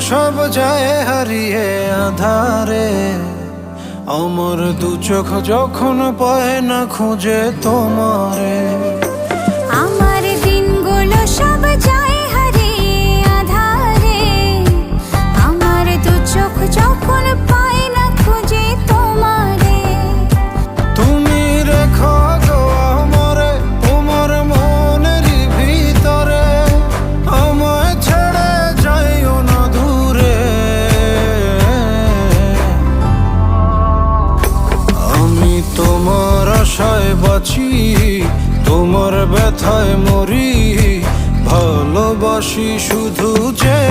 সব যায় হারিয়ে আধারে। অমর দু চোখ যখন পায় না খুঁজে তোমারে। আমার দিনগুলো সব হারিয়ে আধারে। আমার দু চোখ যখন ব্যথায় মরি ভালোবাসি শুধু যে